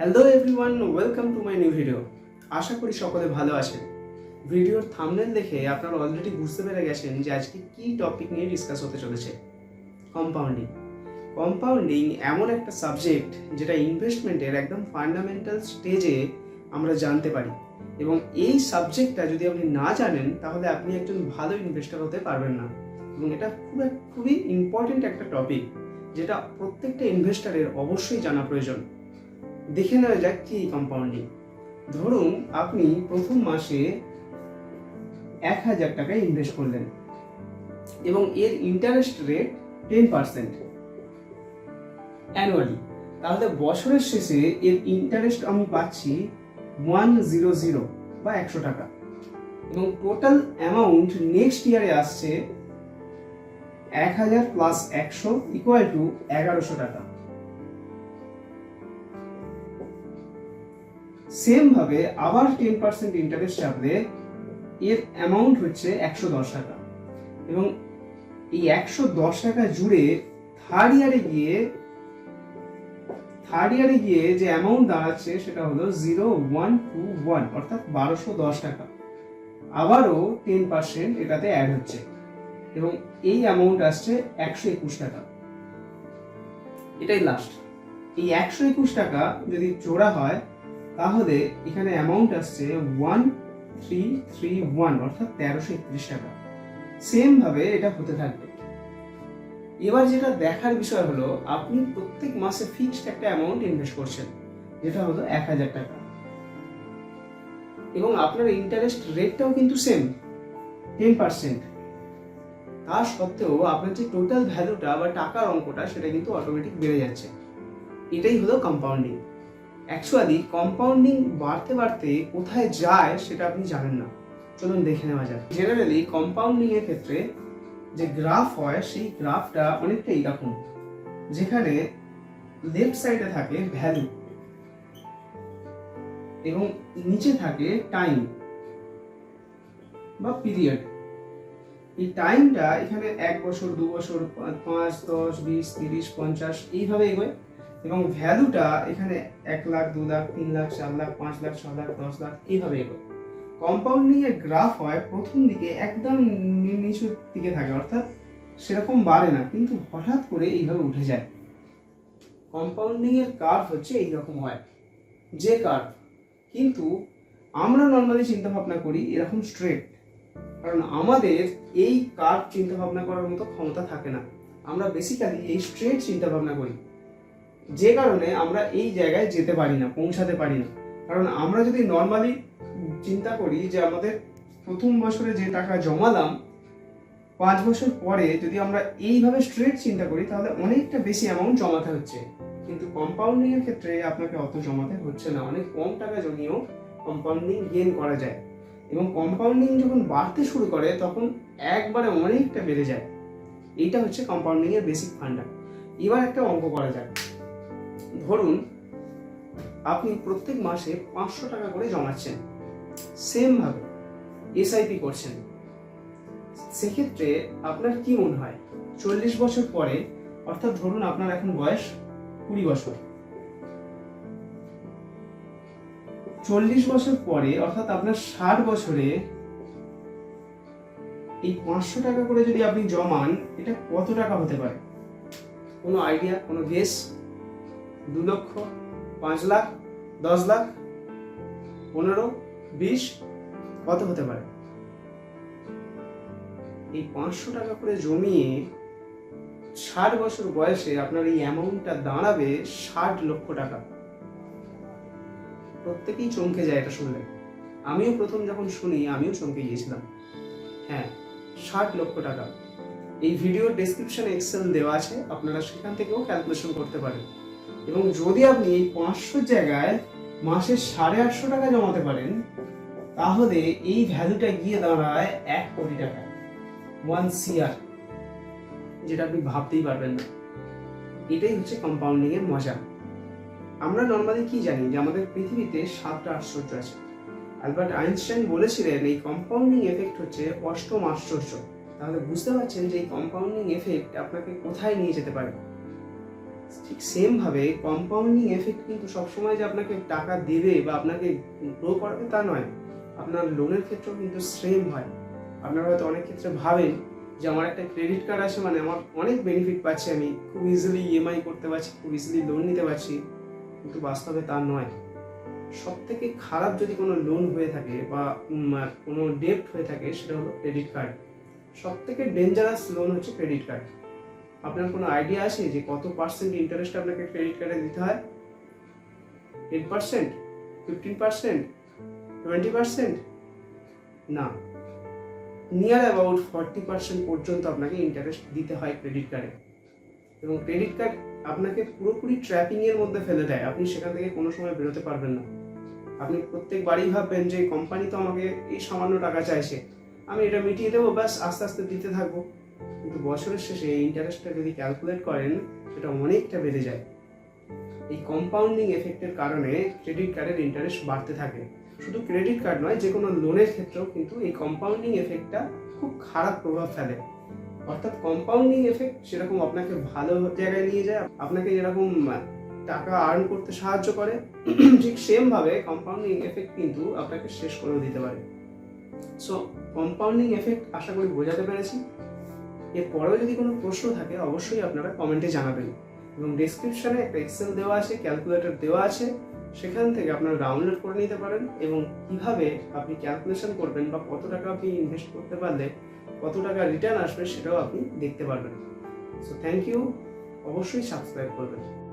Hello everyone welcome to my new video আশা করি সকলে ভালো আছেন। ভিডিওর থামনেল দেখে আপনারা অলরেডি বুঝতে পেরে গেছেন যে আজকে কি টপিক নিয়ে ডিসকাস হতে চলেছে। কম্পাউন্ডিং কম্পাউন্ডিং এমন একটা সাবজেক্ট যেটা ইনভেস্টমেন্টের একদম ফান্ডামেন্টাল স্টেজে আমরা জানতে পারি। এবং এই সাবজেক্টটা যদি আপনি না জানেন, তাহলে আপনি একজন ভালো ইনভেস্টর হতে পারবেন না। এবং এটা খুব খুবই ইম্পর্টেন্ট একটা টপিক যেটা প্রত্যেকটা ইনভেস্টারের অবশ্যই জানা প্রয়োজন। দেখে নেওয়া যাক কি কম্পাউন্ডিং ধরুন আপনি প্রথম মাসে এক হাজার টাকা ইনভেস্ট করলেন এবং এর interest rate ten percent annually তাহলে বছরের শেষে এর ইন্টারেস্ট আমি পাচ্ছি ওয়ান জিরো জিরো বা একশো টাকা। এবং টোটাল অ্যামাউন্ট নেক্সট ইয়ারে আসছে এক হাজার প্লাস একশো ইকুয়াল টু এগারোশো টাকা। সেম ভাবে আবার টেন পার্সেন্ট ইন্টারেস্ট চাপলে এর অ্যামাউন্ট হচ্ছে একশো দশ টাকা। এবং এই একশো দশ টাকা জুড়ে থার্ড ইয়ারে গিয়ে থার্ড ইয়ারে গিয়ে যে অ্যামাউন্ট দাঁড়াচ্ছে সেটা হলো জিরো ওয়ান টু ওয়ান অর্থাৎ বারোশো দশ টাকা। আবারও টেন পার্সেন্ট এটাতে অ্যাড হচ্ছে। এবং এই অ্যামাউন্ট আসছে একশো একুশ টাকা। এটাই লাস্ট এই একশো একুশ টাকা যদি জোড়া হয় তাহলে এখানে অ্যামাউন্ট আসছে ওয়ান থ্রি থ্রি ওয়ান অর্থাৎ তেরোশো একত্রিশ টাকা। সেম ভাবে এটা হতে থাকবে। এবার যেটা দেখার বিষয় হলো, আপনি প্রত্যেক মাসে ফিক্সড একটা অ্যামাউন্ট ইনভেস্ট করছেন, যেটা হলো এক হাজার টাকা। এবং আপনার ইন্টারেস্ট রেটটাও কিন্তু সেম টেন পার্সেন্ট তা সত্ত্বেও আপনার যে টোটাল ভ্যালুটা বা টাকার অঙ্কটা, সেটা কিন্তু অটোমেটিক বেড়ে যাচ্ছে। এটাই হলো কম্পাউন্ডিং অ্যাকচুয়ালি কম্পাউন্ডিং বাড়তে বাড়তে কোথায় যায় সেটা আপনি জানেন না। চলুন দেখে নেওয়া যাক। জেনারেলি কম্পাউন্ডিং এর ক্ষেত্রে যে গ্রাফ হয়, সেই গ্রাফটা অনেকটা এইরকম যেখানে লেফট সাইডে থাকে ভ্যালু এবং নিচে থাকে টাইম বা পিরিয়ড এই টাইমটা এখানে এক বছর, দু বছর, পাঁচ, দশ, বিশ, তিরিশ, পঞ্চাশ, এইভাবে এগোয়। এবং ভ্যালুটা এখানে এক লাখ, দু লাখ, তিন লাখ, চার লাখ, পাঁচ লাখ, ছ লাখ, দশ লাখ এইভাবে এগোয়। কম্পাউন্ডিং এর গ্রাফ হয়, প্রথম দিকে একদম নিচুর দিকে থাকে, অর্থাৎ সেরকম বাড়ে না, কিন্তু হঠাৎ করে এইভাবে উঠে যায়। কম্পাউন্ডিং এর কার্ভ হচ্ছে এইরকম হয়, যে কার্ভ কিন্তু আমরা নর্মালি চিন্তা ভাবনা করি এরকম স্ট্রেট কারণ আমাদের এই কার্ভ চিন্তা ভাবনা করার মতো ক্ষমতা থাকে না। আমরা বেসিক্যালি এই স্ট্রেট চিন্তা ভাবনা করি। যে কারণে আমরা এই জায়গায় যেতে পারি না, পৌঁছাতে পারি না। কারণ আমরা যদি নর্মালি চিন্তা করি যে আমাদের প্রথম বছরে যে টাকা জমালাম, পাঁচ বছর পরে যদি আমরা এইভাবে স্ট্রেট চিন্তা করি, তাহলে অনেকটা বেশি অ্যামাউন্ট জমাতে হচ্ছে। কিন্তু কম্পাউন্ডিং এর ক্ষেত্রে আপনাকে অত জমাতে হচ্ছে না। অনেক কম টাকা জমিয়েও কম্পাউন্ডিং গেন করা যায়। এবং কম্পাউন্ডিং যখন বাড়তে শুরু করে, তখন একবারে অনেকটা বেড়ে যায়। এইটা হচ্ছে কম্পাউন্ডিং এর বেসিক ফান্ডা এবার একটা অঙ্ক করা যাক। ধরুন, আপনি প্রত্যেক মাসে পাঁচশো টাকা করে জমাচ্ছেন। সেম ভাবে এসআইপি করছেন। সেক্ষেত্রে আপনার কি মনে হয়? চল্লিশ বছর পরে, অর্থাৎ ধরুন আপনার এখন বয়স কুড়ি বছর। চল্লিশ বছর পরে, অর্থাৎ আপনার ষাট বছরে এই পাঁচশো টাকা করে যদি আপনি জমান, এটা কত টাকা হতে পারে? কোনো আইডিয়া কোনো গেস দু লক্ষ, পাঁচ লাখ, দশ লাখ, পনেরো, বিশ, কত হতে পারে? এই পাঁচশো টাকা করে জমিয়ে ষাট বছর বয়সে আপনার এই অ্যামাউন্টটা দাঁড়াবে ষাট লক্ষ টাকা। প্রত্যেকেই চমকে যায় এটা শুনলে। আমিও প্রথম যখন শুনি, আমিও চমকে গিয়েছিলাম। হ্যাঁ ষাট লক্ষ টাকা। এই ভিডিওর ডেসক্রিপশনে এক্সেল দেওয়া আছে, আপনারা সেখান থেকেও ক্যালকুলেশন করতে পারেন। এবং যদি আপনি এই পাঁচশোর জায়গায় মাসে সাড়ে আটশো টাকা জমাতে পারেন, তাহলে এই ভ্যালুটা গিয়ে দাঁড়ায় এক কোটি টাকা ওয়ান সিআর যেটা আপনি ভাবতেই পারবেন না। এটাই হচ্ছে কম্পাউন্ডিং এর মজা। আমরা নর্মালি কি জানি যে আমাদের পৃথিবীতে সাতটা আশ্চর্য আছে। অ্যালবার্ট আইনস্টাইন বলেছিলেন, এই কম্পাউন্ডিং এফেক্ট হচ্ছে অষ্টম আশ্চর্য। তাহলে বুঝতে পারছেন যে এই কম্পাউন্ডিং এফেক্ট আপনাকে কোথায় নিয়ে যেতে পারে? ঠিক সেম ভাবে কম্পাউন্ডিং এফেক্ট কিন্তু সবসময় যে আপনাকে টাকা দেবে বা আপনাকে গ্রো করবে তা নয়। আপনার লোনের ক্ষেত্রেও কিন্তু সেম হয়। আপনারা হয়তো অনেক ক্ষেত্রে ভাবেন যে আমার একটা ক্রেডিট কার্ড আছে মানে আমার অনেক বেনিফিট পাচ্ছি আমি। খুব ইজিলি ইএমআই করতে পারছি, খুব ইজিলি লোন নিতে পারছি। কিন্তু বাস্তবে তা নয়। সব থেকে খারাপ যদি কোনো লোন হয়ে থাকে বা কোনো ডেপ্ট হয়ে থাকে, সেটা হলো ক্রেডিট কার্ড সব থেকে ডেঞ্জারাস লোন হচ্ছে ক্রেডিট কার্ড আপনার কোনো আইডিয়া আছে যে কত পার্সেন্ট ইন্টারেস্ট আপনাকে ক্রেডিট কার্ডে দিতে হয়? Ten percent fifteen percent twenty percent না। নিয়ার অ্যাবাউট ফর্টি পার্সেন্ট পর্যন্ত আপনাকে ইন্টারেস্ট দিতে হয় ক্রেডিট কার্ডে এবং ক্রেডিট কার্ড আপনাকে পুরোপুরি ট্র্যাপিংয়ের মধ্যে ফেলে দেয়। আপনি সেখান থেকে কোনো সময় বেরোতে পারবেন না। আপনি প্রত্যেকবারই ভাববেন যে কোম্পানি তো আমাকে এই সামান্য টাকা চাইছে। আমি এটা মিটিয়ে দেবো, ব্যাস, আস্তে আস্তে দিতে থাকব। বছরের শেষে ইন্টারেস্টটা যদি ক্যালকুলেট করেন, সেটা অনেকটা বেড়ে যায়। এই কম্পাউন্ডিং এফেক্টের কারণে ক্রেডিট কার্ডের ইন্টারেস্ট বাড়তে থাকে। শুধু ক্রেডিট কার্ড নয় যে কোনো লোনের ক্ষেত্রেও কিন্তু এই কম্পাউন্ডিং এফেক্টটা খুব খারাপ প্রভাব ফেলে। অর্থাৎ কম্পাউন্ডিং এফেক্ট সেরকম আপনাকে ভালো জায়গায় নিয়ে যায়, আপনাকে যেরকম টাকা আর্ন করতে সাহায্য করে, ঠিক সেমভাবে কম্পাউন্ডিং এফেক্ট কিন্তু আপনাকে শেষ করেও দিতে পারে। সো কম্পাউন্ডিং এফেক্ট আশা করি বোঝাতে পেরেছি। এরপরেও যদি কোনো প্রশ্ন থাকে, অবশ্যই আপনারা কমেন্টে জানাবেন। এবং ডিসক্রিপশানে একটা এক্সেল দেওয়া আছে ক্যালকুলেটর দেওয়া আছে, সেখান থেকে আপনারা ডাউনলোড করে নিতে পারেন এবং কীভাবে আপনি ক্যালকুলেশন করবেন বা কত টাকা আপনি ইনভেস্ট করতে পারলে কত টাকা রিটার্ন আসবে সেটাও আপনি দেখতে পারবেন। সো থ্যাংক ইউ অবশ্যই সাবস্ক্রাইব করবেন।